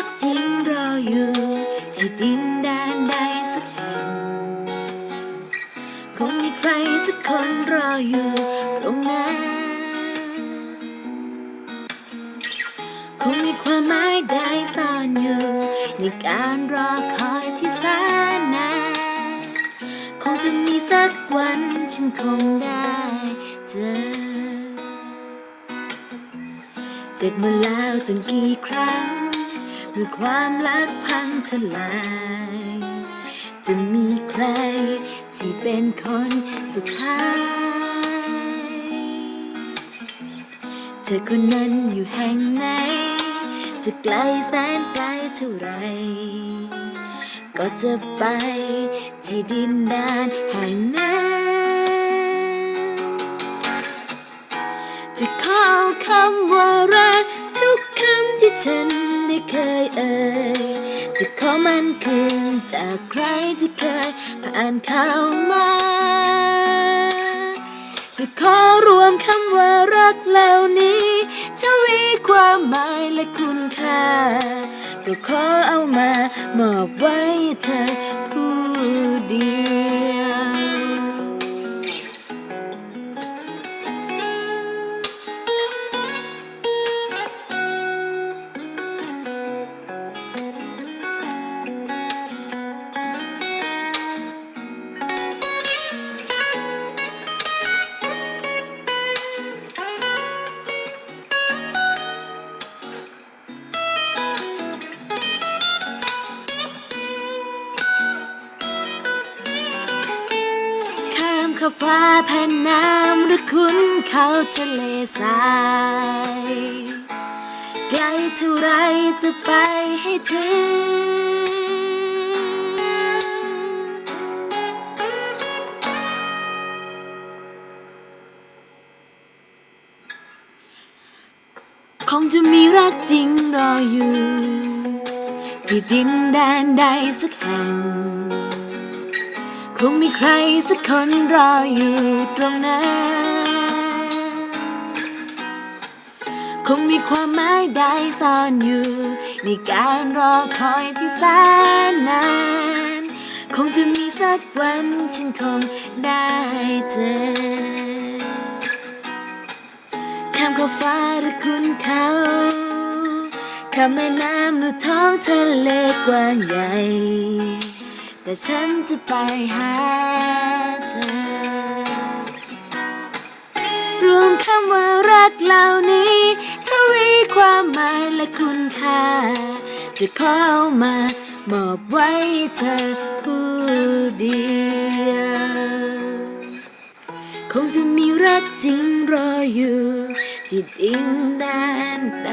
รักจริงรออยู่ที่ดินแดนใดสักแห่งคงมีใครสักคนรออยู่ตรงนั้นคงมีความหมายใดซ่อนอยู่ในการรอคอยที่แสนนานคงจะมีสักวันฉันคงได้เจอเจ็บมาแล้วตั้งกี่ครั้ง เมื่อความรักพังทลาย จะมีใครที่เป็นคนสุดท้าย เธอคนนั้นอยู่แห่งไหน จะไกลแสนไกลเท่าไร ก็จะไปที่ดินแดนแห่งนั้นจะขอคำว่ารักทุกคำที่ฉัน ได้เคยเอ่ยจะขอมันคืนจากใครที่เคยผ่านเข้ามา จะขอรวมคำว่ารักเหล่านี้ทวีความหมายและคุณค่า ก็ขอเอามามอบไว้เธอผู้เดียว ฟ้าแผ่นน้ำหรือคุณเขาทะเลทรายไกลเท่าไรจะไปให้ถึง คงจะมีรักจริงรออยู่ ที่ดินแดนใดสักแห่ง คงมีใครสักคนรออยู่ตรงนั้น คงมีความหมายใดซ่อนอยู่ ในการรอคอยที่แสนนาน คงจะมีสักวันฉันคงได้เจอข้ามขอบฟ้าหรือคุณเขาข้ามแม่น้ำหรือท้องทะเลกว้างใหญ่ แต่ฉันจะไปหาเธอ รวมคำว่ารักเหล่านี้ทวีความหมายและคุณค่า จะขอเอามามอบไว้เธอผู้เดียว คงจะมีรักจริงรออยู่ที่ดินแดนใด